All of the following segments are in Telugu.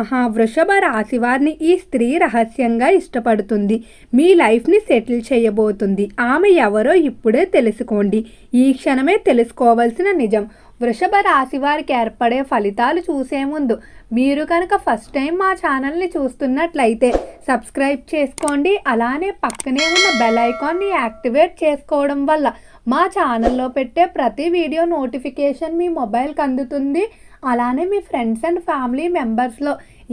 మహా వృషభ రాశి వారిని ఈ స్త్రీ రహస్యంగా ఇష్టపడుతుంది. మీ లైఫ్ని సెటిల్ చేయబోతుంది. ఆమె ఎవరో ఇప్పుడే తెలుసుకోండి. ఈ క్షణమే తెలుసుకోవాల్సిన నిజం. వృషభ రాశి వారికి ఏర్పడే ఫలితాలు చూసే ముందు మీరు కనుక ఫస్ట్ టైం మా ఛానల్ని చూస్తున్నట్లయితే సబ్స్క్రైబ్ చేసుకోండి. అలానే పక్కనే ఉన్న బెల్ ఐకాన్ని యాక్టివేట్ చేసుకోవడం వల్ల మా ఛానల్లో పెట్టే ప్రతి వీడియో నోటిఫికేషన్ మీ మొబైల్కి అందుతుంది. అలానే మీ ఫ్రెండ్స్ అండ్ ఫ్యామిలీ మెంబర్స్లో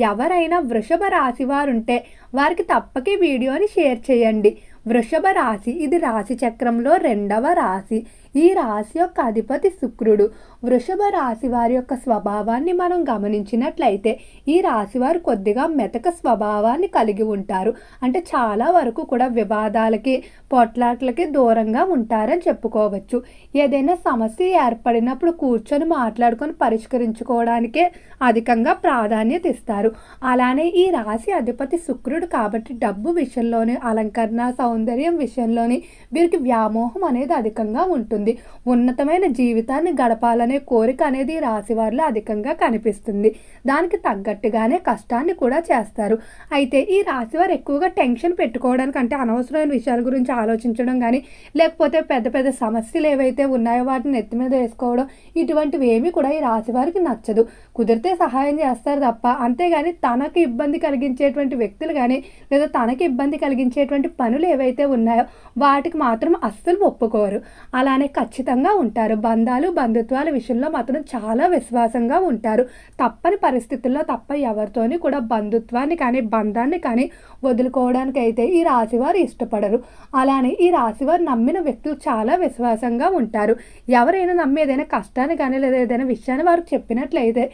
ఎవరైనా వృషభ రాశి వారు ఉంటే వారికి తప్పక ఈ వీడియోని షేర్ చేయండి. వృషభ రాశి ఇది రాశి చక్రంలో రెండవ రాశి. ఈ రాశి యొక్క అధిపతి శుక్రుడు. వృషభ రాశి వారి యొక్క స్వభావాన్ని మనం గమనించినట్లయితే ఈ రాశి వారు కొద్దిగా మెతక స్వభావాన్ని కలిగి ఉంటారు. అంటే చాలా వరకు కూడా వివాదాలకి పొట్లాట్లకి దూరంగా ఉంటారని చెప్పుకోవచ్చు. ఏదైనా సమస్య ఏర్పడినప్పుడు కూర్చొని మాట్లాడుకొని పరిష్కరించుకోవడానికే అధికంగా ప్రాధాన్యత ఇస్తారు. అలానే ఈ రాశి అధిపతి శుక్రుడు కాబట్టి డబ్బు విషయంలోని అలంకరణ సౌందర్యం విషయంలోని వీరికి వ్యామోహం అనేది అధికంగా ఉంటుంది. ఉన్నతమైన జీవితాన్ని గడపాలనే కోరిక అనేది ఈ రాశి అధికంగా కనిపిస్తుంది. దానికి తగ్గట్టుగానే కష్టాన్ని కూడా చేస్తారు. అయితే ఈ రాశి వారు ఎక్కువగా టెన్షన్ పెట్టుకోవడానికి అంటే అనవసరమైన విషయాల గురించి ఆలోచించడం కానీ లేకపోతే పెద్ద పెద్ద సమస్యలు ఏవైతే ఉన్నాయో వాటిని ఎత్తి మీద వేసుకోవడం ఇటువంటివి ఏమీ కూడా ఈ రాశి వారికి నచ్చదు. కుదిరితే సహాయం చేస్తారు తప్ప అంతేగాని తనకు ఇబ్బంది కలిగించేటువంటి వ్యక్తులు కానీ లేదా తనకి ఇబ్బంది కలిగించేటువంటి పనులు ఏవైతే ఉన్నాయో వాటికి మాత్రం అస్సలు ఒప్పుకోరు. అలానే ఖచ్చితంగా ఉంటారు. బంధాలు బంధుత్వాల విషయంలో మాత్రం చాలా విశ్వాసంగా ఉంటారు. తప్పని పరిస్థితుల్లో తప్ప ఎవరితోని కూడా బంధుత్వాన్ని కానీ బంధాన్ని కానీ వదులుకోవడానికి అయితే ఈ రాశివారు ఇష్టపడరు. అలానే ఈ రాశివారు నమ్మిన వ్యక్తులు చాలా విశ్వాసంగా ఉంటారు. ఎవరైనా నమ్మి ఏదైనా కష్టాన్ని కానీ లేదా ఏదైనా విషయాన్ని వారికి చెప్పినట్లయితే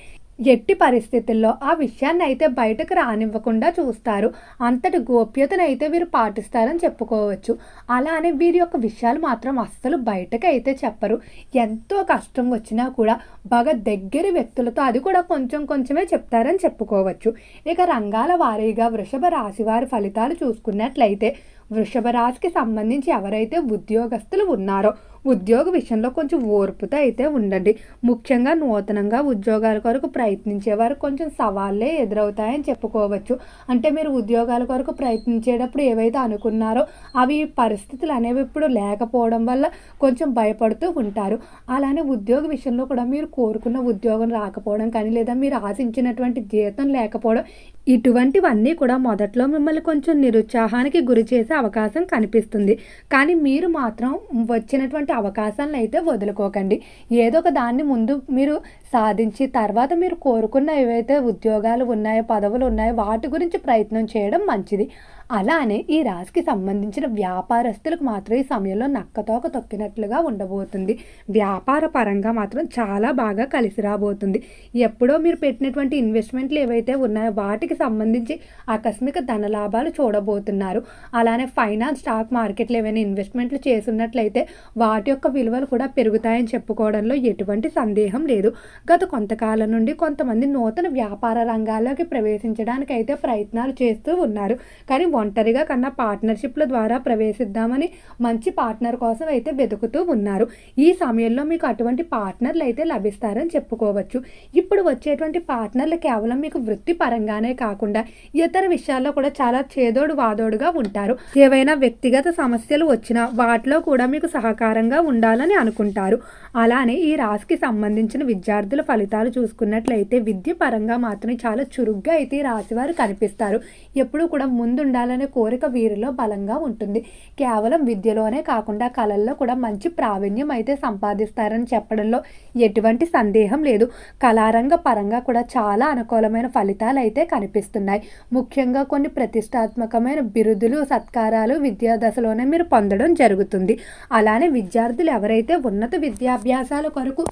ఎట్టి పరిస్థితుల్లో ఆ విషయాన్ని అయితే బయటకు రానివ్వకుండా చూస్తారు. అంతటి గోప్యతను అయితే వీరు పాటిస్తారని చెప్పుకోవచ్చు. అలానే వీరి యొక్క విషయాలు మాత్రం అస్సలు బయటకు అయితే చెప్పరు. ఎంతో కష్టం వచ్చినా కూడా బాగా దగ్గర వ్యక్తులతో అది కూడా కొంచెం కొంచెమే చెప్తారని చెప్పుకోవచ్చు. ఇక రంగాల వారీగా వృషభ రాశి వారి ఫలితాలు చూసుకున్నట్లయితే వృషభ రాశికి సంబంధించి ఎవరైతే ఉద్యోగస్తులు ఉన్నారో ఉద్యోగ విషయంలో కొంచెం ఓర్పుతో అయితే ఉండండి. ముఖ్యంగా నూతనంగా ఉద్యోగాల కొరకు ప్రయత్నించే వారు కొంచెం సవాళ్ళే ఎదురవుతాయని చెప్పుకోవచ్చు. అంటే మీరు ఉద్యోగాల కొరకు ప్రయత్నించేటప్పుడు ఏవైతే అనుకున్నారో అవి పరిస్థితులు అనేవి ఇప్పుడు లేకపోవడం వల్ల కొంచెం భయపడుతూ ఉంటారు. అలానే ఉద్యోగ విషయంలో కూడా మీరు కోరుకున్న ఉద్యోగం రాకపోవడం కానీ లేదా మీరు ఆశించినటువంటి జీతం లేకపోవడం ఇటువంటివన్నీ కూడా మొదట్లో మిమ్మల్ని కొంచెం నిరుత్సాహానికి గురి చేసే అవకాశం కనిపిస్తుంది. కానీ మీరు మాత్రం వచ్చినటువంటి అవకాశాలను అయితే వదులుకోకండి. ఏదో ఒక దాన్ని ముందు మీరు సాధించి తర్వాత మీరు కోరుకున్న ఏవైతే ఉద్యోగాలు ఉన్నాయో పదవులు ఉన్నాయో వాటి గురించి ప్రయత్నం చేయడం మంచిది. అలానే ఈ రాశికి సంబంధించిన వ్యాపారస్తులకు మాత్రం ఈ సమయంలో నక్కతోక తొక్కినట్లుగా ఉండబోతుంది. వ్యాపార పరంగా మాత్రం చాలా బాగా కలిసి రాబోతుంది. ఎప్పుడో మీరు పెట్టినటువంటి ఇన్వెస్ట్మెంట్లు ఏవైతే ఉన్నాయో వాటికి సంబంధించి ఆకస్మిక ధన లాభాలు చూడబోతున్నారు. అలానే ఫైనాన్స్ స్టాక్ మార్కెట్లో ఏమైనా ఇన్వెస్ట్మెంట్లు చేస్తున్నట్లయితే వాటి యొక్క విలువలు కూడా పెరుగుతాయని చెప్పుకోవడంలో ఎటువంటి సందేహం లేదు. గత కొంతకాలం నుండి కొంతమంది నూతన వ్యాపార రంగాల్లోకి ప్రవేశించడానికి అయితే ప్రయత్నాలు చేస్తూ ఉన్నారు. కానీ ఒంటరిగా కన్నా పార్ట్నర్షిప్ల ద్వారా ప్రవేశిద్దామని మంచి పార్ట్నర్ కోసం అయితే వెతుకుతూ ఉన్నారు. ఈ సమయంలో మీకు అటువంటి పార్ట్నర్లు అయితే లభిస్తారని చెప్పుకోవచ్చు. ఇప్పుడు వచ్చేటువంటి పార్ట్నర్లు కేవలం మీకు వృత్తి పరంగానే కాకుండా ఇతర విషయాల్లో కూడా చాలా చేదోడు వాదోడుగా ఉంటారు. ఏవైనా వ్యక్తిగత సమస్యలు వచ్చినా వాటిలో కూడా మీకు సహకారంగా ఉండాలని అనుకుంటారు. అలానే ఈ రాశికి సంబంధించిన విద్యార్థుల ఫలితాలు చూసుకున్నట్లయితే విద్య పరంగా మాత్రం చాలా చురుగ్గా అయితే ఈ రాశి వారు కనిపిస్తారు. ఎప్పుడూ కూడా చేయాలనే కోరిక వీరిలో బలంగా ఉంటుంది. కేవలం విద్యలోనే కాకుండా కళల్లో కూడా మంచి ప్రావీణ్యం అయితే సంపాదిస్తారని చెప్పడంలో ఎటువంటి సందేహం లేదు. కళారంగ పరంగా కూడా చాలా అనుకూలమైన ఫలితాలు అయితే కనిపిస్తున్నాయి. ముఖ్యంగా కొన్ని ప్రతిష్టాత్మకమైన బిరుదులు సత్కారాలు విద్యా దశలోనే మీరు పొందడం జరుగుతుంది. అలానే విద్యార్థులు ఎవరైతే ఉన్నత విద్యాభ్యాసాల కొరకు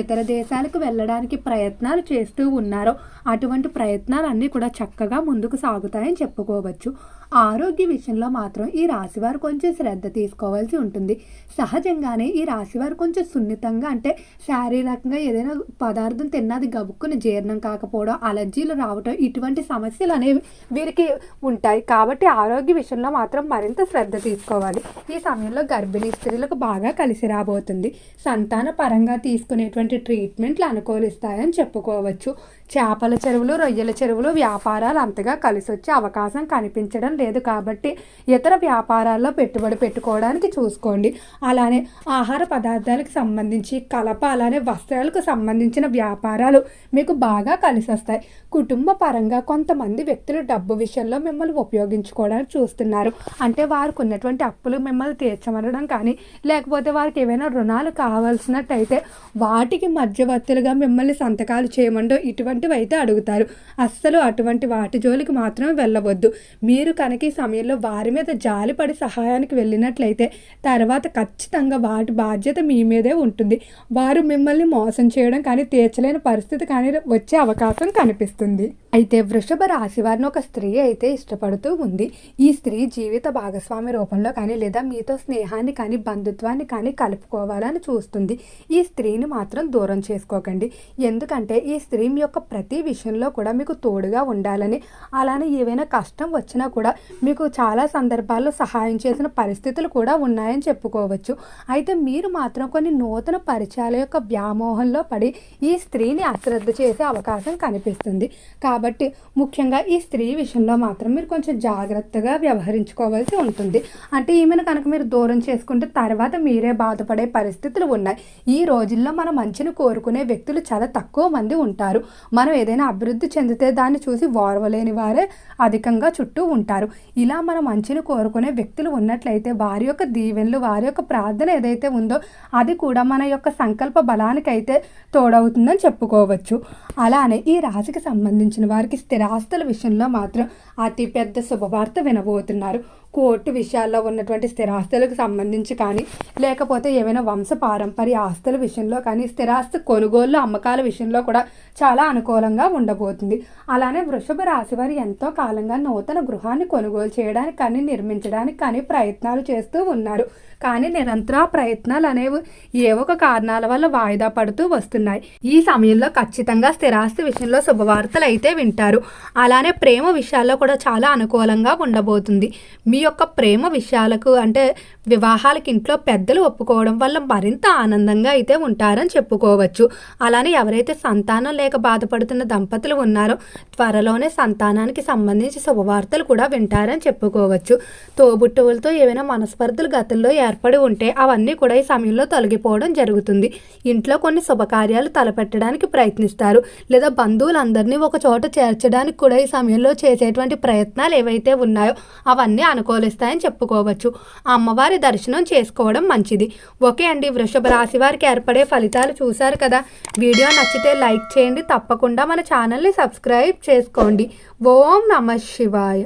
ఇతర దేశాలకు వెళ్ళడానికి ప్రయత్నాలు చేస్తూ ఉన్నారో అటువంటి ప్రయత్నాలన్నీ కూడా చక్కగా ముందుకు సాగుతాయని చెప్పుకోవచ్చు. ఆరోగ్య విషయంలో మాత్రం ఈ రాశివారు కొంచెం శ్రద్ధ తీసుకోవాల్సి ఉంటుంది. సహజంగానే ఈ రాశివారు కొంచెం సున్నితంగా అంటే శారీరకంగా ఏదైనా పదార్థం తిన్నది గబుక్కుని జీర్ణం కాకపోవడం అలర్జీలు రావడం ఇటువంటి సమస్యలు అనేవి వీరికి ఉంటాయి. కాబట్టి ఆరోగ్య విషయంలో మాత్రం మరింత శ్రద్ధ తీసుకోవాలి. ఈ సమయంలో గర్భిణీ స్త్రీలకు బాగా కలిసి రాబోతుంది. సంతాన పరంగా తీసుకునేటువంటి ట్రీట్మెంట్లు అనుకూలిస్తాయని చెప్పుకోవచ్చు. చేపల చెరువులు రొయ్యల చెరువులు వ్యాపారాలు అంతగా కలిసి వచ్చే అవకాశం కనిపించడం లేదు కాబట్టి ఇతర వ్యాపారాల్లో పెట్టుబడి పెట్టుకోవడానికి చూసుకోండి. అలానే ఆహార పదార్థాలకు సంబంధించి కలప అలానే వస్త్రాలకు సంబంధించిన వ్యాపారాలు మీకు బాగా కలిసి వస్తాయి కుటుంబ పరంగా కొంతమంది వ్యక్తులు డబ్బు విషయంలో మిమ్మల్ని ఉపయోగించుకోవడానికి చూస్తున్నారు. అంటే వారికి ఉన్నటువంటి అప్పులు మిమ్మల్ని తీర్చమనడం కానీ లేకపోతే వారికి ఏమైనా రుణాలు కావాల్సినట్టయితే వాటికి మధ్యవర్తులుగా మిమ్మల్ని సంతకాలు చేయమంటూ ఇటువంటివి అయితే అడుగుతారు. అస్సలు అటువంటి వాటి జోలికి మాత్రం వెళ్ళవద్దు. మీరు కనుక ఈ సమయంలో వారి మీద జాలిపడి సహాయానికి వెళ్ళినట్లయితే తర్వాత ఖచ్చితంగా వాటి బాధ్యత మీ మీదే ఉంటుంది. వారు మిమ్మల్ని మోసం చేయడం కానీ తీర్చలేని పరిస్థితి కానీ వచ్చే అవకాశం కనిపిస్తుంది. అయితే వృషభ రాశి వారిని ఒక స్త్రీ అయితే ఇష్టపడుతూ ఉంది. ఈ స్త్రీ జీవిత భాగస్వామి రూపంలో కానీ లేదా మీతో స్నేహాన్ని కానీ బంధుత్వాన్ని కానీ కలుపుకోవాలని చూస్తుంది. ఈ స్త్రీని మాత్రం దూరం చేసుకోకండి. ఎందుకంటే ఈ స్త్రీ మీ యొక్క ప్రతి విషయంలో కూడా మీకు తోడుగా ఉండాలని అలానే ఏవైనా కష్టం వచ్చినా కూడా మీకు చాలా సందర్భాల్లో సహాయం చేసిన పరిస్థితులు కూడా ఉన్నాయని చెప్పుకోవచ్చు. అయితే మీరు మాత్రం కొన్ని నూతన పరిచయాల యొక్క వ్యామోహంలో పడి ఈ స్త్రీని అశ్రద్ధ చేసే అవకాశం కనిపిస్తుంది. కాబట్టి ముఖ్యంగా ఈ స్త్రీ విషయంలో మాత్రం మీరు కొంచెం జాగ్రత్తగా వ్యవహరించుకోవాల్సి ఉంటుంది. అంటే ఈమెను కనుక మీరు దూరం చేసుకుంటే తర్వాత మీరే బాధపడే పరిస్థితులు ఉన్నాయి. ఈ రోజుల్లో మన మంచిని కోరుకునే వ్యక్తులు చాలా తక్కువ మంది ఉంటారు. మనం ఏదైనా అభివృద్ధి చెందితే దాన్ని చూసి ఓర్వలేని వారే అధికంగా చుట్టూ ఉంటారు. ఇలా మన మంచిని కోరుకునే వ్యక్తులు ఉన్నట్లయితే వారి యొక్క దీవెనలు వారి యొక్క ప్రార్థన ఏదైతే ఉందో అది కూడా మన యొక్క సంకల్ప బలానికైతే తోడవుతుందని చెప్పుకోవచ్చు. అలానే ఈ రాశికి సంబంధించిన వారికి స్థిరాస్తుల విషయంలో మాత్రం అతిపెద్ద శుభవార్త వినబోతున్నారు. కోర్టు విషయాల్లో ఉన్నటువంటి స్థిరాస్తులకు సంబంధించి కానీ లేకపోతే ఏమైనా వంశ పారంపర్య ఆస్తుల విషయంలో కానీ స్థిరాస్తి కొనుగోలు అమ్మకాల విషయంలో కూడా చాలా అనుకూలంగా ఉండబోతుంది. అలానే వృషభ రాశి వారు ఎంతో కాలంగా నూతన గృహాన్ని కొనుగోలు చేయడానికి కానీ నిర్మించడానికి కానీ ప్రయత్నాలు చేస్తూ ఉన్నారు. కానీ నిరంతర ప్రయత్నాలు అనేవి ఏ ఒక కారణాల వల్ల వాయిదా పడుతూ వస్తున్నాయి. ఈ సమయంలో ఖచ్చితంగా స్థిరాస్తి విషయంలో శుభవార్తలు అయితే వింటారు. అలానే ప్రేమ విషయాల్లో కూడా చాలా అనుకూలంగా ఉండబోతుంది. మీ యొక్క ప్రేమ విషయాలకు అంటే వివాహాలకి ఇంట్లో పెద్దలు ఒప్పుకోవడం వల్ల మరింత ఆనందంగా అయితే ఉంటారని చెప్పుకోవచ్చు. అలానే ఎవరైతే సంతానం లేక బాధపడుతున్న దంపతులు ఉన్నారో త్వరలోనే సంతానానికి సంబంధించి శుభవార్తలు కూడా వింటారని చెప్పుకోవచ్చు. తోబుట్టువులతో ఏవైనా మనస్పర్ధలు గతంలో ఏర్పడి ఉంటే అవన్నీ కూడా ఈ సమయంలో తొలగిపోవడం జరుగుతుంది. ఇంట్లో కొన్ని శుభకార్యాలు తలపెట్టడానికి ప్రయత్నిస్తారు. లేదా బంధువులందరినీ ఒక చోట చేర్చడానికి కూడా ఈ సమయంలో చేసేటువంటి ప్రయత్నాలు ఏవైతే ఉన్నాయో అవన్నీ అనుకో అనుకూలిస్తాయని చెప్పుకోవచ్చు. అమ్మవారి దర్శనం చేసుకోవడం మంచిది. ఓకే అండి వృషభ రాశి వారికి ఏర్పడే ఫలితాలు చూశారు కదా? వీడియో నచ్చితే లైక్ చేయండి. తప్పకుండా మన ఛానల్ని సబ్స్క్రైబ్ చేసుకోండి. ఓం నమ శివాయ.